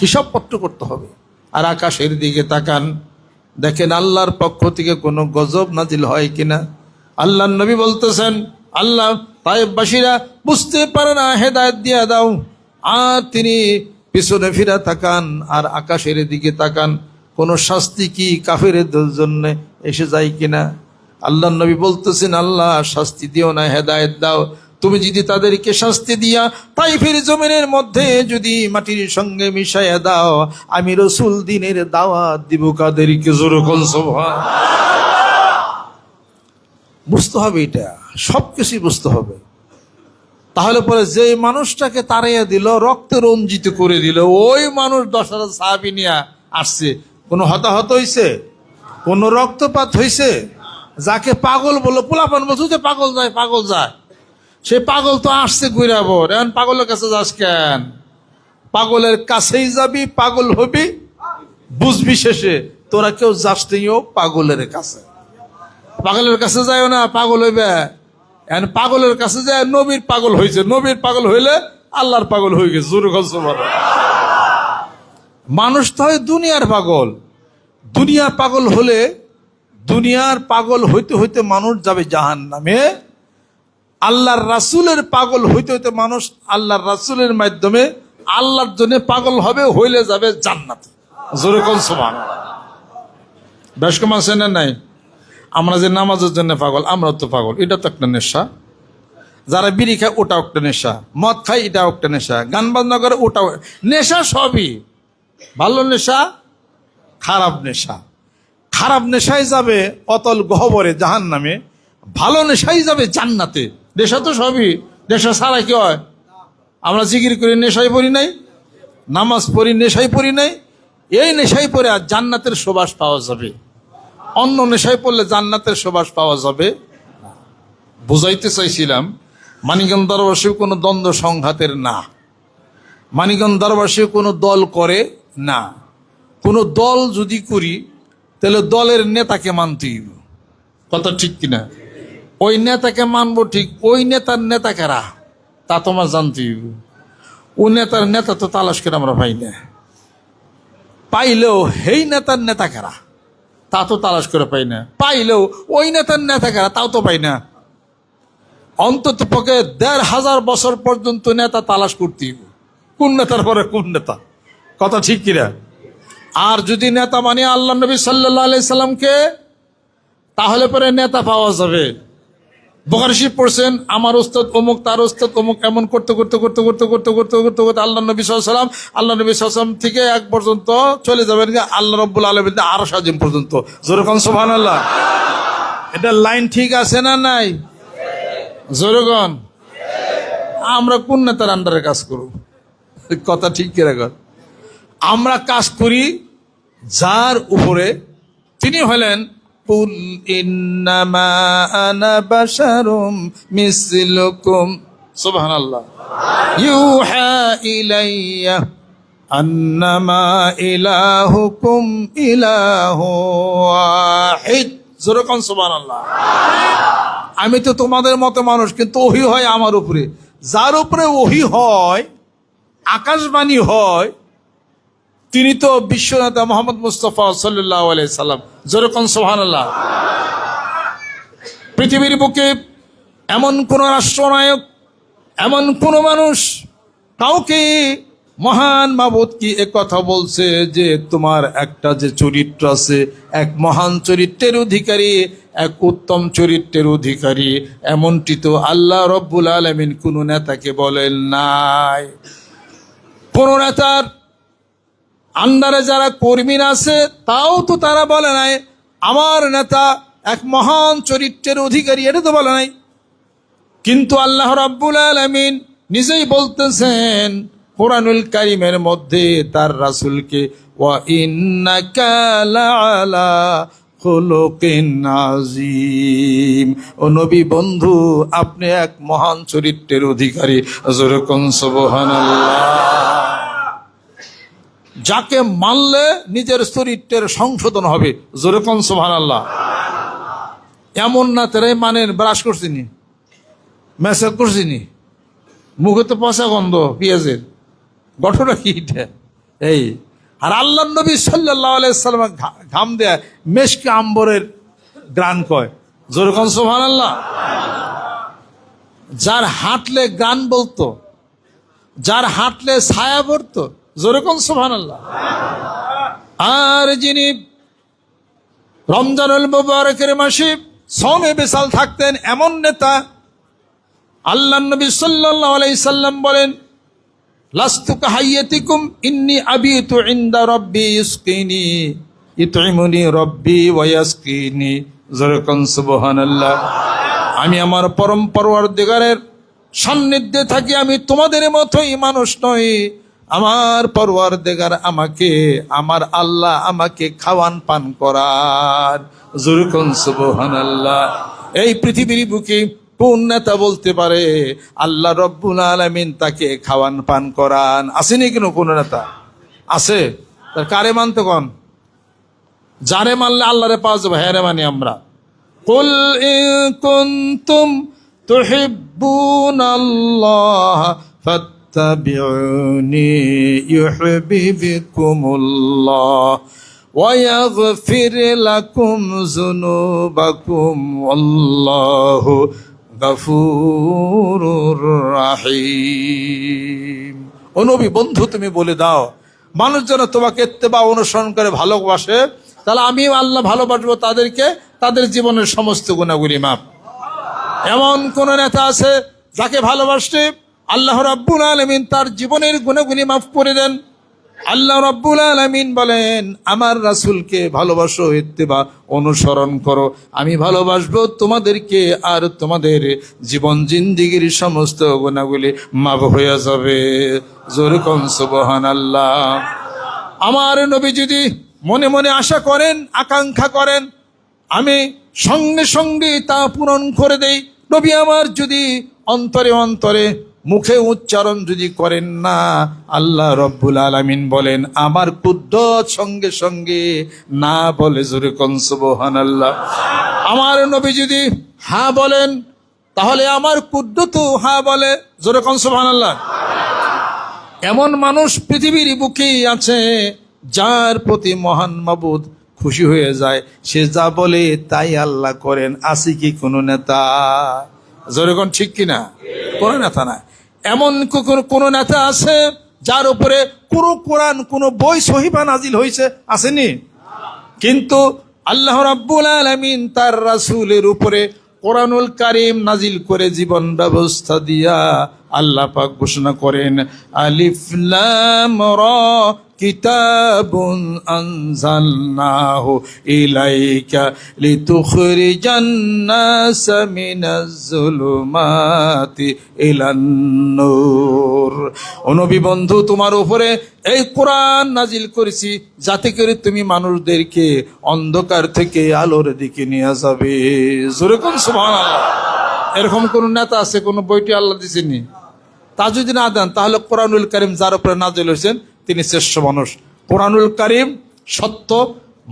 হিসাবপত্র করতে হবে। আর আকাশের দিকে তাকান। দেখেন আল্লাহর পক্ষ থেকে কোনো গজব নাজিল হয় কিনা। আল্লাহ নবী বলতেছেন, আল্লাহ তাইবাসীরা বুঝতে পারে না, হেদায়ত দিয়া দাও। আর তিনি পিছনে ফিরা তাকান আর আকাশের দিকে তাকান। কোনো শাস্তি কি কাফের জন্য এসে যায় কিনা? আল্লাহ নবী বলতেছেন, আল্লাহ, শাস্তি দিও না, হেদায়ত দাও। তুমি যদি তাদেরকে শাস্তি দিয়া তাইফের জমিনের মধ্যে যদি মাটির সঙ্গে মিশাইয়া দাও, আমি রসুল দিনের দাওয়াত দিব কাদেরকে জোরকন সভা? বুঝতে হবে এটা সব কিছুই বুঝতে হবে। তাহলে পরে যে মানুষটাকে তাড়াইয়া দিল, রক্তে রঞ্জিত করে দিল, ওই মানুষ দশ হাজার সাহাবি নিয়ে আসছে। কোনো হতাহত হইছে? কোনো রক্তপাত হইছে? যাকে পাগল বলো, পোলাপান বলছো যে পাগল যায় পাগল যায়। সে পাগল তো আসছে ঘুরাবো এখন পাগলের কাছে যাস কেন? পাগলের কাছেই যাবি, পাগল হবি, বুঝবি শেষে। তোরা কেউ যাস নিও পাগলের কাছে। পাগলের কাছে যাইও না, পাগল হইবে। এখন পাগলের কাছে যায়, নবীর পাগল হয়েছে নবীর পাগল হইলে আল্লাহর পাগল হয়ে গেছে, জোর মানুষ তো হয় দুনিয়ার পাগল। দুনিয়ার পাগল হলে দুনিয়ার পাগল হইতে হইতে মানুষ যাবে জাহান নামে আল্লাহর রাসুলের পাগল হইতে হইতে মানুষ আল্লাহর রাসুলের মাধ্যমে আল্লাহর জন্য পাগল হবে, হইলে যাবে জান্নাত। জোরে সমান কম আছে না নাই? আমরা যে নামাজের জন্য পাগল, আমরা তো পাগল, এটা তো একটা নেশা। যারা বিড়ি খায়, ওটাও একটা নেশা। মদ খায়, এটাও একটা নেশা। গান বাজনা করে, ওটাও নেশা সবই। ভালো নেশা, খারাপ নেশা। খারাপ নেশায় যাবে অতল গহবরে জাহান নামে ভালো নেশাই যাবে জান্নাতে। নেশা তো সবই। নেশা ছাড়া কি হয়? আমরা জিকির করি নেশাই পড়ি নাই। নামাজ পড়ি নেশাই পড়ি নাই। এই নেশাই পড়ে আর জান্নাতের সুবাস পাওয়া যাবে। অন্য নেশায় পড়লে জান্নাতের সুবাস পাওয়া যাবে বুঝাইতে চাইছিলাম, মানিকগঞ্জ দরবাসীও কোনো দ্বন্দ্ব সংঘাতের না। মানিকগঞ্জ দরবাসীও কোনো দল করে না। কোনো দল যদি করি, তাহলে দলের নেতাকে মানতেই কথা ঠিক কিনা? ওই নেতাকে মানবো ঠিক, ওই নেতার নেতা কারা? তা তোমার জানতেই হবে। ও নেতার নেতা তো তালাশ করে আমরা পাই না। পাইলেও হেই নেতার নেতা কারা? তা তো তালাশ করে পাই না। পাইলেও ওই নেতার নেতা কারা? তাও তো পাই না। অন্তত পক্ষে দেড় হাজার বছর পর্যন্ত নেতা তালাশ করতেই হবে। কোন নেতার পরে কোন নেতা? কথা ঠিক কিনা? আর যদি নেতা মানে আল্লাহ নবী সাল্লাহ আলি সাল্লামকে, তাহলে পরে নেতা পাওয়া যাবে। শিব পড়ছেন, আমার ওস্তাদ অমুক, তার ওস্তাদ অমুক, এমন করতে করতে করতে করতে করতে করতে করতে করতে আল্লাহ নবী সাল্লাম আল্লাহ নবী সাল্লাম থেকে এক পর্যন্ত চলে যাবেন আল্লাহ রব্বুল আলমিন আরও সাজিম পর্যন্ত। জোরকন সোহান আল্লাহ এটা লাইন ঠিক আছে না নাই? জোরগন আমরা কোন নেতার আন্ডারে কাজ করব? কথা ঠিক কীরকম আমরা কাজ করি যার উপরে তিনি হলেন قل إنما أنا بشر مثلكم سبحان الله يوحى إلي أنما إلهكم إله واحد যেরকম সুবান আল্লাহ আমি তো তোমাদের মতো মানুষ কিন্তু ওহি হয় আমার উপরে। যার উপরে ওহি হয় আকাশবাণী হয় তিনি তো বিশ্বনেতা মোহাম্মদ মুস্তফা সাল্লাহ সাল্লাম। যেরকম সোহান পৃথিবীর বুকে এমন কোন রাষ্ট্রনায়ক, এমন কোন মানুষ, কাউকে মহান মাবুদ কি কথা বলছে যে তোমার একটা যে চরিত্র আছে, এক মহান চরিত্রের অধিকারী, এক উত্তম চরিত্রের অধিকারী, এমনটি তো আল্লাহ রব্বুল আলমিন কোন নেতাকে বলেন নাই। কোন নেতার আন্ডারে যারা কর্মীরা আছে, তাও তো তারা বলে নাই, আমার নেতা এক মহান চরিত্রের অধিকারী, এটা তো বলে নাই। কিন্তু আল্লাহ রাব্বুল আলমিন নিজেই বলতেছেন, কোরআনুল কারিমের মধ্যে তার রাসুলকে, ওয়া ও নবী বন্ধু, আপনি এক মহান চরিত্রের অধিকারী। যেরকম সুবহানাল্লাহ। যাকে মানলে নিজের চরিত্রের সংশোধন হবে। যেরকম সোহান আল্লাহ এমন না তারাই মানেন ব্রাশ করছিনি, মেসেজ করছিনি। মুখে তো পচা গন্ধ, পেঁয়াজের। ঘটনা কি এই, আর আল্লাহ নবী সাল্লাহ ঘাম দেয় মেশকে আম্বরের গ্রান কয়। যেরকম সোহান আল্লাহ যার হাঁটলে গান বলতো, যার হাঁটলে ছায়া পড়তো আল্লাহ আর যিনি রমজানুল মুবারকের মাসে বেসাল থাকতেন, এমন নেতা আল্লাহ নবী সাল্লাম বলেন ওয়া ইয়াসকিনি। যেরকম সুবহানাল্লাহ। আমি আমার পরম পরওয়ারদিগারের সান্নিধ্যে থাকি, আমি তোমাদের মতোই মানুষ নই। আমার পরওয়ারদিগার আমাকে, আমার আল্লাহ আমাকে খাওয়ান পান করার। যেরকম সুবহানাল্লাহ। এই পৃথিবীর বুকে কোন বলতে পারে, আল্লাহ রব্বুল আলমিন তাকে খাওয়ান পান করান। আসেনি কেন কোন নেতা? আছে। তার কারে মানতে কন? যারে মানলে আল্লাহরে পাওয়া যাবে হ্যাঁ মানি আমরা। কুল ইন কুনতুম তুহিব্বুনাল্লাহ ফাত্তাবিউনি ইউহিব্বুকুমুল্লাহ ويغفر لكم ذنوبكم والله غفور رحيم ও নবী বন্ধু তুমি বলে দাও মানুষ যেন তোমাকে এত্তেবা অনুসরণ করে ভালোবাসে তাহলে আমিও আল্লাহ ভালোবাসবো তাদেরকে তাদের জীবনের সমস্ত গুণাগুলি মাপ এমন কোন নেতা আছে যাকে ভালোবাসতে আল্লাহ রাব্বুল আলমিন তার জীবনের গুণাগুলি মাফ করে দেন। আল্লাহ রব্বুল আলমিন বলেন, আমার রাসূলকে ভালোবাসো, ইত্তেবা, অনুসরণ করো। আমি ভালোবাসবো তোমাদেরকে আর তোমাদের জীবন জিন্দিগির সমস্ত গুণাগুলি মাফ হয়ে যাবে। জোরকম সুবহান আল্লাহ আমার নবী যদি মনে মনে আশা করেন, আকাঙ্ক্ষা করেন, আমি সঙ্গে সঙ্গে তা পূরণ করে দেই। নবী আমার যদি অন্তরে অন্তরে মুখে উচ্চারণ যদি করেন না, আল্লাহ রব্বুল আলামিন বলেন, আমার কুদ্দ সঙ্গে সঙ্গে না বলে জোরে কনসবহান আল্লাহ আমার নবী যদি হা বলেন, তাহলে আমার কুদ্দ তো হ্যাঁ বলে, জোরে কনসবহান আল্লাহ এমন মানুষ পৃথিবীর বুকেই আছে, যার প্রতি মহান মাবুদ খুশি হয়ে যায়। সে যা বলে তাই আল্লাহ করেন। আসি কি কোনো নেতা? যেরকম ঠিক কিনা? কোনো নেতা না এমন কোন নেতা আছে যার উপরে কোনো কোরআন, কোনো বই সহিবা নাজিল হয়েছে আসেনি? কিন্তু আল্লাহ রাব্বুল আলমিন তার রাসুলের উপরে কোরআনুল কারিম নাজিল করে জীবন ব্যবস্থা দিয়া আল্লাহ পাক ঘোষণা করেন, আলিফ লাম রা কিতাবুন আনজালনাহু ইলাইকা লিতুখরিজান নাস মিনাজ জুলুমাতি ইলান নূর। নবী বন্ধু, তোমার উপরে এই কোরআন নাজিল করেছি, যাতে করে তুমি মানুষদেরকে অন্ধকার থেকে আলোর দিকে নিয়ে যাবে। যেরকম সুবহান এরকম কোন নেতা আছে, কোন বইটি আল্লাহ দিছেনি তা যদি না দেন তাহলে কোরআনুল করিম যার উপরে নাজিল হয়েছেন তিনি শ্রেষ্ঠ মানুষ। কোরআনুল করিম সত্য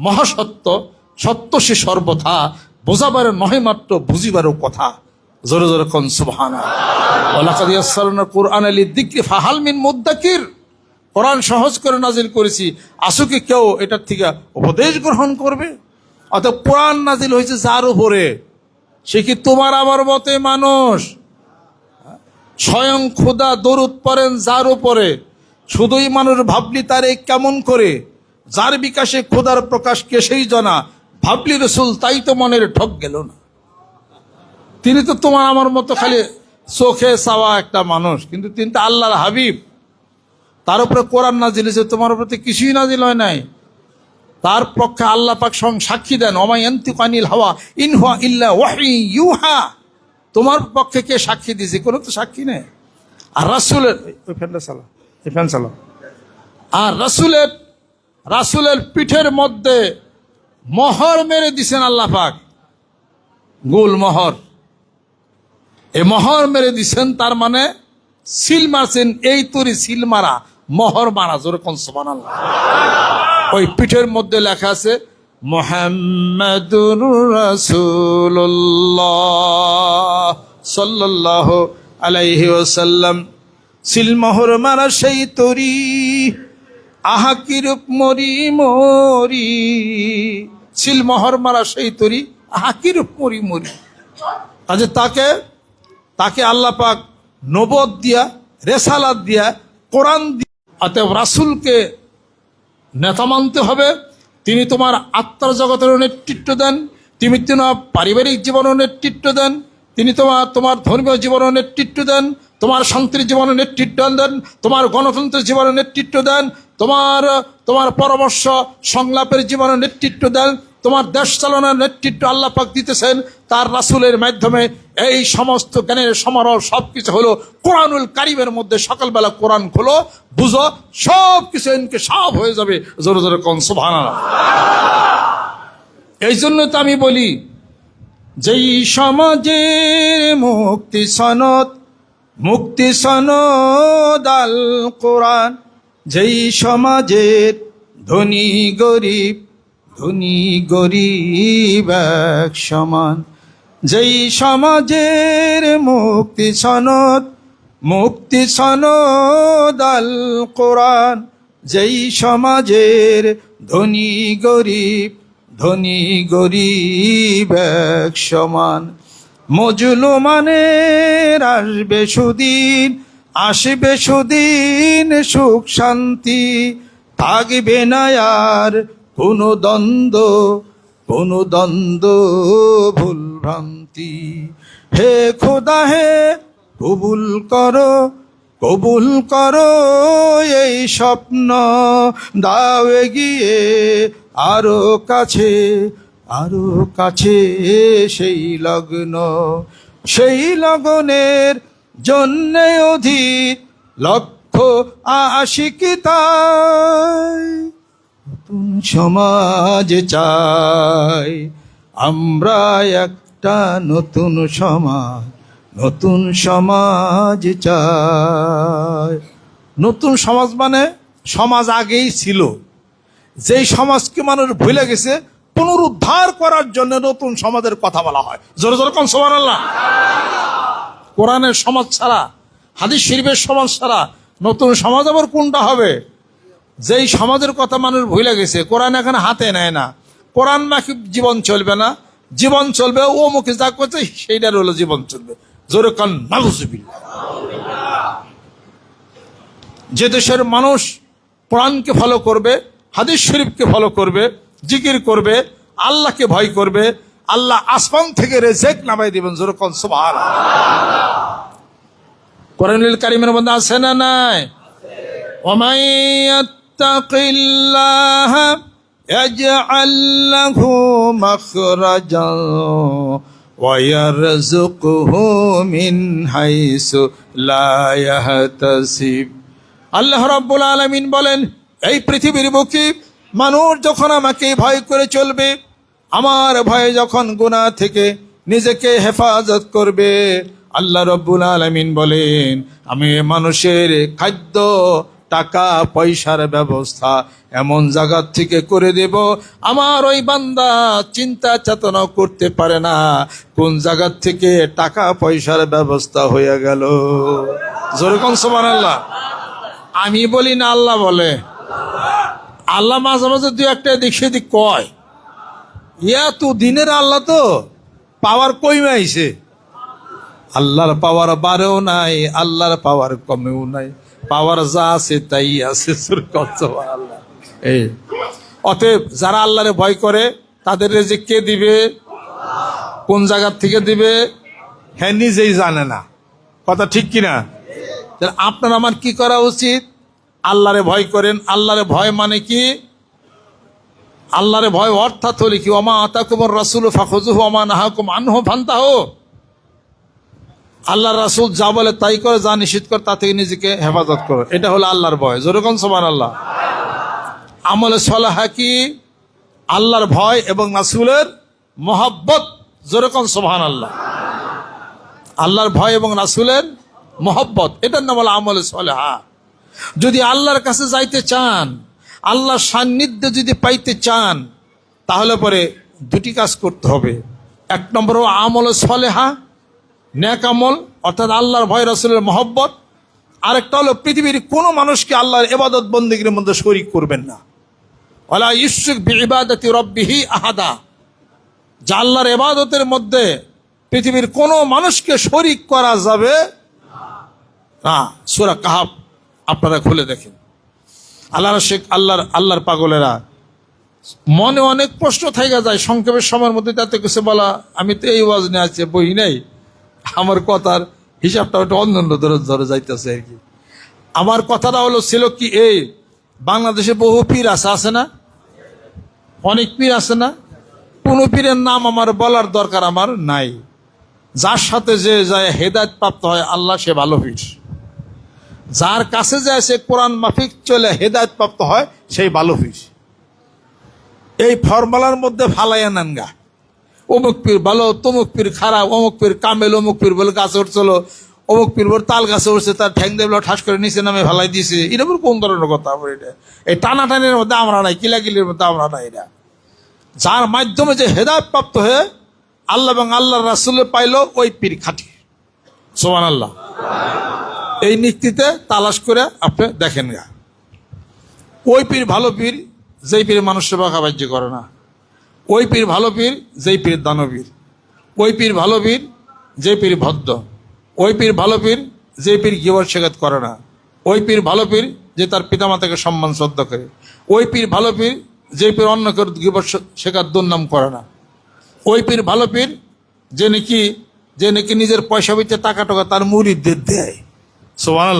মহাসত্য সত্য সে সর্বথা বোঝাবার নহে মাত্র বুঝিবারও কথা। জোরে জোরে কন সুবহানা কোরআন আলী দিকরি ফাহাল মিন মুদ্দাকির। কোরআন সহজ করে নাজিল করেছি আসু কি কেউ এটার থেকে উপদেশ গ্রহণ করবে? অত কোরআন নাজিল হয়েছে যার উপরে। সে কি তোমার আমার মতে মানুষ? স্বয়ং খোদা দরুদ পড়েন যার উপরে। শুধুই মানুষ ভাবলি তারে কেমন করে? যার বিকাশে খোদার প্রকাশ কে সেই জানা। ভাবলি রসুল, তাই তো মনের ঠক গেল না। তিনি তো তোমার আমার মতো খালি চোখে চাওয়া একটা মানুষ, কিন্তু তিনি তো আল্লাহর হাবিব। তার উপরে কোরআন নাজিল হয়েছে, তোমার প্রতি কিছুই নাজিল হয় নাই। তার পক্ষে আল্লাহ পাক সং সাক্ষী দেন অমাই কানিল হাওয়া ইনহুয়া ইল্লা ওয়াহি ইউহা। তোমার পক্ষে কে সাক্ষী দিয়েছে? কোনো তো সাক্ষী নেই। আর রাসুলের ওই ফ্যানটা চালা এই ফ্যান চালা আর রাসুলের রাসুলের পিঠের মধ্যে মহর মেরে দিছেন আল্লাহ পাক। গোল মহর। এ মহর মেরে দিছেন তার মানে সিল মারছেন এই তরি সিল মারা মহর মারা জোরে কোন সমান আল্লাহ ওই পিঠের মধ্যে লেখা আছে মোহাম্মদুর রাসূলুল্লাহ সাল্লাল্লাহু আলাইহি ওয়াসাল্লাম। সিলমোহর মারা সেই তরি, আহা কিরূপ মরি মরি। ছিল মহর মারা সেই তরি, আহা কিরূপ মরি মরি। কাজে তাকে তাকে আল্লাহ পাক নবদ দিয়া, রেসালাত দিয়া, কোরআন দিয়া, অতএব রাসুলকে নেতা মানতে হবে। তিনি তোমার আত্মার জগতের নেতৃত্ব দেন। তিনি তোমার পারিবারিক জীবনের নেতৃত্ব দেন। তিনি তোমার তোমার ধর্মীয় জীবনের নেতৃত্ব দেন। তোমার শান্তির জীবনের নেতৃত্ব দেন। তোমার গণতন্ত্রের জীবনের নেতৃত্ব দেন। তোমার তোমার পরামর্শ সংলাপের জীবনের নেতৃত্ব দেন। তোমার দেশ চালনার নেতৃত্ব আল্লাহ পাক দিতেছেন, তার রাসুলের মাধ্যমে এই সমস্ত জ্ঞানের সমারোহ সব কিছু হলো কোরআনুল কারিমের মধ্যে। সকালবেলা কোরআন খোলো, বুঝো সব কিছু এনকে সব হয়ে যাবে। জোরে জোরে কন সুবহানাল্লাহ। এই জন্য তো আমি বলি, যেই সমাজের মুক্তি সনদ মুক্তি সনদ আল কোরআন, যেই সমাজের ধনী গরিব ধনী গরিব এক সমান। যেই সমাজের মুক্তি সনদ মুক্তি সনদ আল কোরআন। যেই সমাজের ধনী গরিব ধনী গরিব এক সমান। মজলুমানের আসবে সুদিন আসবে সুদিন সুখ শান্তি। থাকবে না আর কোনো দ্বন্দ্ব কোনো দ্বন্দ্ব ভুল ভ্রান্তি হে খোদা, হে কবুল করো কবুল করো এই স্বপ্ন। দাও গিয়ে আরও কাছে আরও কাছে সেই লগ্ন। সেই লগনের জন্যে অধিক লক্ষ আশিকি তাই। নতুন সমাজ চাই। আমরা একটা নতুন সমাজ নতুন সমাজ চাই। নতুন সমাজ মানে সমাজ আগেই ছিল। যেই সমাজকে মানুষ ভুলে গেছে, পুনরুদ্ধার করার জন্য নতুন সমাজের কথা বলা হয়। জোরে জোরে কোন সমান আল্লাহ কোরআনের সমাজ ছাড়া, হাদিস শরীফের সমাজ ছাড়া নতুন সমাজ আবার কোনটা হবে? যেই সমাজের কথা মানুষ ভুলে গেছে, কোরআন এখন হাতে নেয় না। কোরআন মাখি জীবন চলবে না? জীবন চলবে, ও মুখে যা করছে, সেইটার হলো জীবন চলবে। জোরে কান যে দেশের মানুষ কোরআনকে ফলো করবে, হাদিস শরীফকে ফলো করবে, জিকির করবে, আল্লাহকে ভয় করবে, আল্লাহ আসমান থেকে রেজেক নামাই দেবেন, জোর কনসুবাহ কোরআনুল কারিমের মধ্যে আছে না নাই? অমায়াত يتق الله يجعل له مخرجا ويرزقه من حيث لا يحتسب আল্লাহ রাব্বুল আলামিন বলেন এই পৃথিবীর বুকে মানুষ যখন আমাকে ভয় করে চলবে আমার ভয়ে যখন গুনাহ থেকে নিজেকে হেফাজত করবে আল্লাহ রব্বুল আলমিন বলেন আমি মানুষের খাদ্য টাকা, পয়সার ব্যবস্থা এমন জায়গার থেকে করে দেব। আমার ওই বান্দা চিন্তা চেতনা করতে পারে না। কোন জায়গার থেকে টাকা, পয়সার ব্যবস্থা হয়ে গেল। যেরকম সমান আল্লাহ আমি বলি না, আল্লাহ বলে। আল্লাহ মাঝে মাঝে দু একটা দিক সেদিক কয়। ইয়া তো দিনের আল্লাহ তো পাওয়ার কইমে আইছে। আল্লাহর পাওয়ার বাড়েও নাই, আল্লাহর পাওয়ার কমেও নাই। পাওয়ার যা আছে তাই আছে অতএব যারা আল্লাহরে ভয় করে, তাদের যে কে দিবে? কোন জায়গার থেকে দিবে? হ্যাঁ নিজেই জানে না। কথা ঠিক কিনা? আপনার আমার কি করা উচিত? আল্লাহরে ভয় করেন। আল্লাহরে ভয় মানে কি? আল্লাহরে ভয় অর্থাৎ হলে কি, ওমা আতাকুমর রাসুল ফাখুজুহু ওমা নাহাকুম আনহু ফান্তাহ। আল্লাহ রাসুল যা বলে তাই করে, যা নিষিদ্ধ করে, তা থেকে নিজেকে হেফাজত করো। এটা হলো আল্লাহর ভয়। যেরকম সমান আল্লাহ আমলে সলাহা কি? আল্লাহর ভয় এবং রাসুলের মহাব্বত। যেরকম সোহান আল্লাহ আল্লাহর ভয় এবং রাসুলের মহব্বত। এটার নাম হলো আমলে সলেহা। যদি আল্লাহর কাছে যাইতে চান, আল্লাহর সান্নিধ্যে যদি পাইতে চান, তাহলে পরে দুটি কাজ করতে হবে। এক নম্বর আমল সলেহা ন্যাক আমল, অর্থাৎ আল্লাহর ভয়, রসুলের মহব্বত। আরেকটা হলো, পৃথিবীর কোনো মানুষকে আল্লাহর এবাদত বন্দীগীর মধ্যে শরিক করবেন না। ওলা ইসুক বিবাদতি রব্বিহি আহাদা। যা আল্লাহর এবাদতের মধ্যে পৃথিবীর কোনো মানুষকে শরিক করা যাবে না। সুরা কাহাব আপনারা খুলে দেখেন। আল্লাহর শেখ, আল্লাহর আল্লাহর পাগলেরা মনে অনেক প্রশ্ন থেকে যায়, সংক্ষেপের সময়ের মধ্যে তাতে কিছু বলা, আমি তো এই ওয়াজ নিয়ে আছে বই নেই। আমার কথার হিসাবটা ওটা অন্য অন্য ধরে ধরে যাইতেছে আর কি। আমার কথাটা হলো ছিল কি, এই বাংলাদেশে বহু পীর আছে আছে না? অনেক পীর আছে না? কোন পীরের নাম আমার বলার দরকার আমার নাই। যার সাথে যে যায় হেদায়ত প্রাপ্ত হয়, আল্লাহ সে ভালো পীর। যার কাছে যায় সে কোরআন মাফিক চলে হেদায়ত প্রাপ্ত হয়, সেই ভালো পীর। এই ফর্মুলার মধ্যে ফালাইয়া নেন গা। অমুক পীর ভালো, তমুক পীর খারাপ, অমুক পীর কামেল, অমুক পীর বলে গাছে উঠছিল, অমুক পীর বলে তাল গাছে উঠছে, তার ঠ্যাং দেবলো ঠাস করে নিচে নামে ফালাই দিয়েছে এটা বলে কোন ধরনের কথা আমার এটা? এই টানাটানির মধ্যে আমরা নাই, কিলাকিলির মধ্যে আমরা নাই এটা। যার মাধ্যমে যে হেদায়ত প্রাপ্ত হয়ে আল্লাহ এবং আল্লাহ রাসুলে পাইলো ওই পীর খাটি। সোমান আল্লাহ এই নীতিতে তালাশ করে আপনি দেখেন গা। ওই পীর ভালো পীর, যেই পীর মানুষ সেবা কাবাজ্য করে না। ওই পীর ভালো পীর যেই পীর দানবীর। ওই পীর ভালো পীর যেই পীর ভদ্র। ওই পীর ভালো পীর যেই পীর গিবর শেখাত করে না। ওই পীর ভালো পীর যে তার পিতামাতাকে সম্মান শ্রদ্ধা করে। ওই পীর ভালো পীর যে পীর অন্য কেউ গিবর শেখার দুর্নাম করে না। ওই পীর ভালো পীর যে নাকি যে নাকি নিজের পয়সা বেচে টাকা টাকা তার মুড়িদের দেয়। সোহান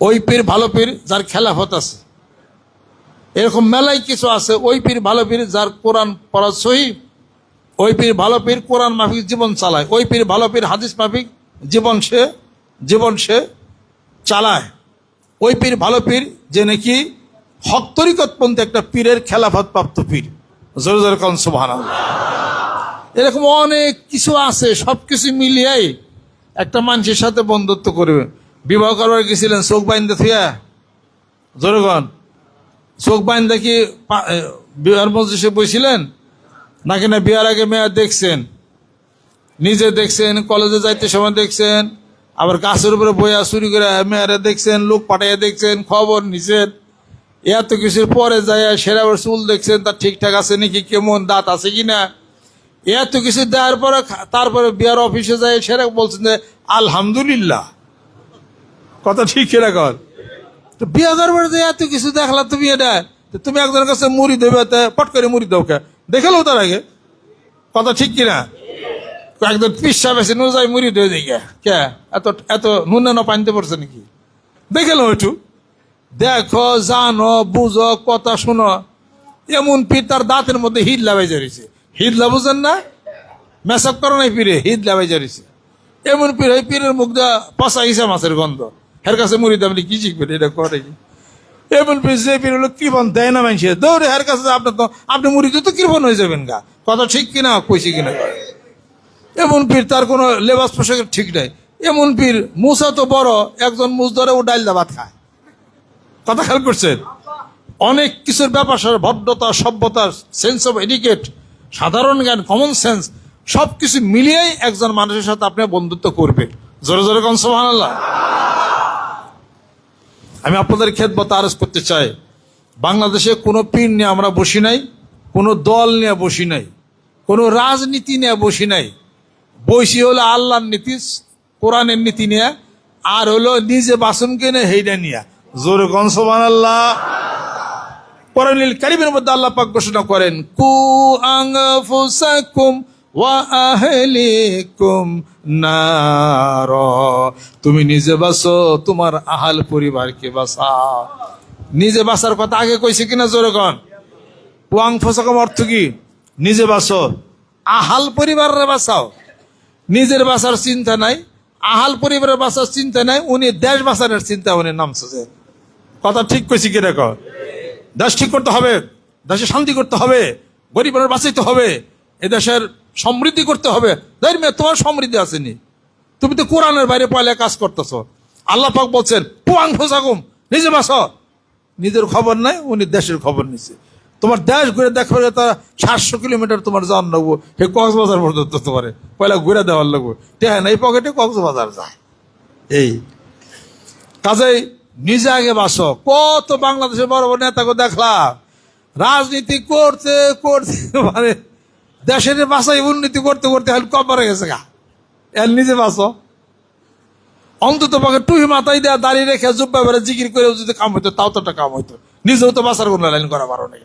ওই পীর ভালো পীর যার খেলাফত আছে। এরকম মেলাই কিছু আছে, ওই পীর ভালো পীর যার কোরআন পড়া সহি, ওই পীর ভালো পীর কোরআন মাফিক জীবন চালায়, ওই পীর ভালো পীর হাদিস মাফিক জীবন সে জীবন সে চালায়। ওই পীর ভালো পীর যে নাকি হক তরিকতপন্থী একটা পীরের খেলাফত প্রাপ্ত পীর। জোর জোর এরকম অনেক কিছু আছে সব কিছু মিলিয়াই একটা মানুষের সাথে বন্ধুত্ব করবে। বিবাহ করবার গেছিলেন, চোখ বাইন্দে থুয়া। জোরগণ চোখ বাইন দেখি বিহার মসজিদে বসছিলেন নাকি না বিয়ার আগে মেয়ার দেখছেন? নিজে দেখছেন, কলেজে যাইতে সময় দেখছেন, আবার গাছের উপরে বইয়া চুরি করে মেয়ারে দেখছেন, লোক পাঠাইয়া দেখছেন, খবর নিছেন। এত কিছুর পরে যায় সেরা আবার চুল দেখছেন তার ঠিকঠাক আছে নাকি, কেমন দাঁত আছে কিনা? এত কিছু দেওয়ার পরে তারপরে বিয়ার অফিসে যায় সেরা বলছেন যে, আলহামদুলিল্লাহ। কথা ঠিক কিনা কর তো বিয়ে করবার যে এত কিছু দেখলা তুমি এটা তুমি একজনের কাছে মুড়ি দেবে পট করে মুড়ি দাও কে? দেখে লো তার আগে। কথা ঠিক কিনা? একজন পিসা বেশি নো যাই মুড়ি দিয়ে দিই কে? এত এত নুনে না পানিতে পড়ছে নাকি? দেখে লো একটু। দেখো, জানো, বুঝো, কথা শুনো। এমন পীর তার দাঁতের মধ্যে হিট লাগাই যারিছে হিদলা বুঝেন না? মেসাক করো নাই পীরে হিদলা লাভাই যারিছে এমন পীর এই পীরের মুখ দেওয়া পচা হিসা মাছের গন্ধ। হের কাছে মুড়ি দামলি কি শিখবেন? এটা করে দেয় না মানুষের। দৌড়ে কাছে আপনার তো আপনি মুড়ি দিয়ে তো কৃপন হয়ে যাবেন গা। কথা ঠিক কিনা, কইছি কিনা এমন পীর, তার কোনো লেবাস পোশাকের ঠিক নাই। এমন পীর, মুসা তো বড়, একজন মুস ধরে ও ডাইল দা খায়। কথা খেয়াল করছেন? অনেক কিছুর ব্যাপার ভদ্রতা, সভ্যতা সেন্স অফ এডিকেট সাধারণ জ্ঞান কমন সেন্স সব কিছু মিলিয়েই একজন মানুষের সাথে আপনি বন্ধুত্ব করবে জোরে জোরে কন আল্লাহ আমি আপনাদের খেদমত আরজ করতে চাই। বাংলাদেশে কোনো পীর নিয়ে আমরা বসি নাই, কোনো দল নিয়ে বসি নাই, কোনো রাজনীতি নিয়ে বসি নাই। বসি হলো আল্লাহর নীতি, কোরআনের নীতি নিয়ে, আর হলো নিজে বাসন কেনে হেইটা নিয়ে। জোরে কনসমান আল্লাহ কোরআনুল কারিমের মধ্যে আল্লাহ পাক ঘোষণা করেন, কু আনফুসাকুম ওয়া নার। তুমি নিজে বাসো তোমার আহাল পরিবারকে বাঁচাও। নিজে বাঁচার কথা আগে কইছে কিনা জোরে কন? ওয়াং ফসাকম অর্থ কি? নিজে বাঁচো। আহাল পরিবারের বাঁচাও। নিজের বাঁচার চিন্তা নাই, আহাল পরিবারের বাঁচার চিন্তা নাই, উনি দেশ বাঁচানোর চিন্তা, উনি নামছে কথা ঠিক কইছি কিনা কন? দেশ ঠিক করতে হবে, দেশে শান্তি করতে হবে গরিবের বাঁচাইতে হবে। এ দেশের সমৃদ্ধি করতে হবে। দেখ মেয়ে, তোমার সমৃদ্ধি আসেনি। তুমি তো কোরআনের বাইরে পয়লা কাজ করতেছ। আল্লাহ পাক বলছেন, পুয়াং ফোসাকুম নিজে বাঁচ। নিজের খবর নাই, উনি দেশের খবর নিছে। তোমার দেশ ঘুরে দেখো তার সাতশো কিলোমিটার তোমার যাওয়ার লাগবো সে কক্সবাজার পর্যন্ত তোমার পয়লা ঘুরে দেওয়ার লাগবো। টেহা নাই পকেটে কক্সবাজার যায়। এই। কাজেই নিজে আগে বাসো কত বাংলাদেশের বড় বড় নেতাকে দেখলাম। রাজনীতি করতে করতে মানে দেশের বাসায় উন্নতি করতে করতে হল কবরে গেছে গা। এর নিজে বাসো অন্তত পক্ষে টুহি মাথায় দেওয়া দাঁড়িয়ে রেখে জুব্বা বেড়ে জিকির করে যদি কাম হইতো, তাও তো একটা কাম হইতো। নিজেও তো বাসার কোনো লাইন করা পারো না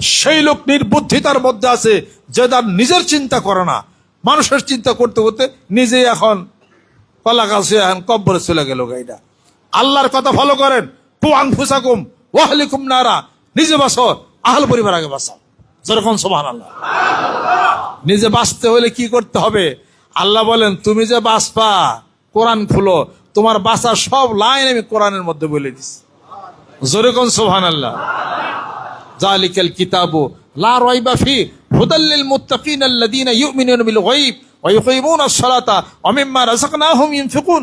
সেই লোক নির্বুদ্ধিতার মধ্যে আছে, যে তার নিজের চিন্তা করে না। মানুষের চিন্তা করতে করতে নিজেই এখন কলা গাছ এখন কব্বরে চলে গেল গাইটা আল্লাহর কথা ফলো করেন। পুয়াং ফুসাকুম, ওয়াহলিকুম নারা। নিজে বাসো আহল পরিবার আগে বাসাও যেরকম সোহান আল্লাহ নিজে বাঁচতে হলে কি করতে হবে? আল্লাহ বলেন, তুমি যে বাঁচবা, কোরআন খুলো। তোমার বাঁচার সব লাইন আমি কোরআনের মধ্যে বলে দিছি। যেরকম সোহান আল্লাহ জালিকাল কিতাবু লা রাইবা ফি হুদাল্লিল মুত্তাকিন আল্লাযীনা ইউমিনুনা বিল গায়ব ওয়া ইউকিমুনা আস-সালাতা না মিম্মা রাযাকনাহুম ইউনফিকুন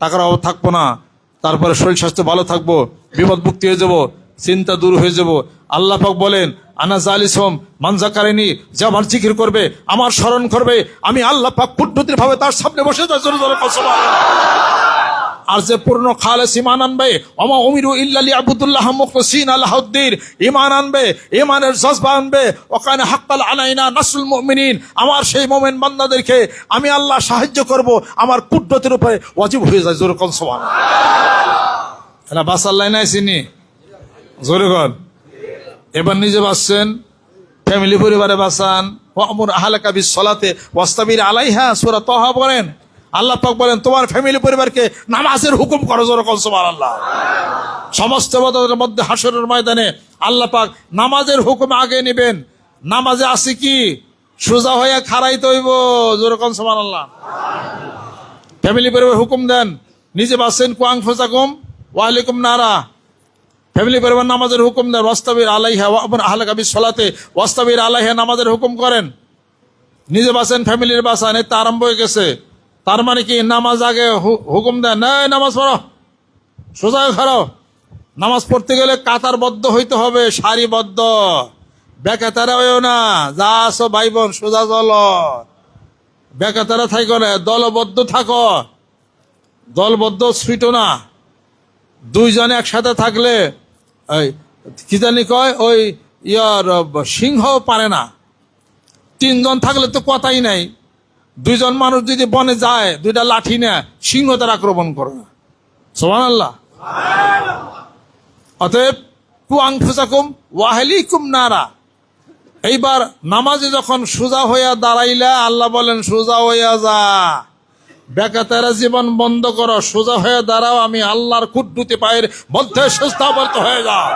টাকার অভাব থাকব না। তারপরে শরীর স্বাস্থ্য ভালো থাকব বিপদ মুক্তি হয়ে যাব, চিন্তা দূর হয়ে যাব। আল্লাহ পাক বলেন, আনা মানজা কারেনি যে আমার জিকির করবে, আমার স্মরণ করবে। আমি আল্লাহ পাক কুটনতির ভাবে তার সামনে বসে তার কসম আর যে পূর্ণ খালেস ইমান আনবে। অমা উমিরু ইল্লালি আবুদুল্লাহ মুখলিসিন আল্লাহদ্দিন ইমান আনবে ইমানের জজবা আনবে। ওখানে হাক্কাল আলাইনা নাসুল মুমিনিন। আমার সেই মোমেন বান্দাদেরকে আমি আল্লাহ সাহায্য করব, আমার কুদ্রতের উপরে ওয়াজিব হয়ে যায়, জোরে কন সমান এটা বাসাল্লাই নাই চিনি? জোরে কন। এবার নিজে বাসছেন, ফ্যামিলি পরিবারে বাসান। অমর আহলাকা বিস সলাতে ওয়াস্তাবির আলাইহা, সুরা তহা বলেন আল্লাহ পাক বলেন, তোমার ফ্যামিলি পরিবারকে নামাজের হুকুম করো যেরকম সুবহান আল্লাহ সমস্ত বদলের মধ্যে হাসরের ময়দানে আল্লাহ পাক নামাজের হুকুম আগে নেবেন। নামাজে আছে কি? সোজা হয়ে খাড়াই তৈব যেরকম সুবহান আল্লাহ ফ্যামিলি পরিবার হুকুম দেন, নিজে বাসেন কুয়াং ফোজাকুম ওয়ালাইকুম নারা। ফ্যামিলি পরিবার নামাজের হুকুম দেন, ওয়াস্তাবির আলাইহা ওয়া আহলাকা বিস সলাতে ওয়াস্তাবির আলাইহা নামাজের হুকুম করেন। নিজে বাসেন ফ্যামিলির বাসান এতে আরম্ভ হয়ে গেছে। তার মানে কি নামাজ আগে হুকুম দেন এই নামাজ পড়ো। সোজা খাড়ো। নামাজ পড়তে গেলে কাতারবদ্ধ হইতে হবে, সারিবদ্ধ। বেকাতারা হইও না, যা আসো ভাই বোন সোজা চল। বেকাতারা থাকো না, দলবদ্ধ থাকো। দলবদ্ধ ছুটো না। দুইজন একসাথে থাকলে কি জানি কয়, ওই ইয়ার সিংহ পারে না। তিনজন থাকলে তো কথাই নাই। দুইজন মানুষ যদি বনে যায়, দুইটা লাঠি নেয়, সিংহ তার আক্রমণ করে। না সোমান আল্লাহ অতএব কুয়াং ফুসাকুম ওয়াহেলিকুম নারা। এইবার নামাজে যখন সোজা হইয়া দাঁড়াইলে, আল্লাহ বলেন, সোজা হইয়া যা। বেকাতারা জীবন বন্ধ করো, সোজা হয়ে দাঁড়াও, আমি আল্লাহর কুটুতি পায়ের মধ্যে সুস্থাবর্ত হয়ে যাও।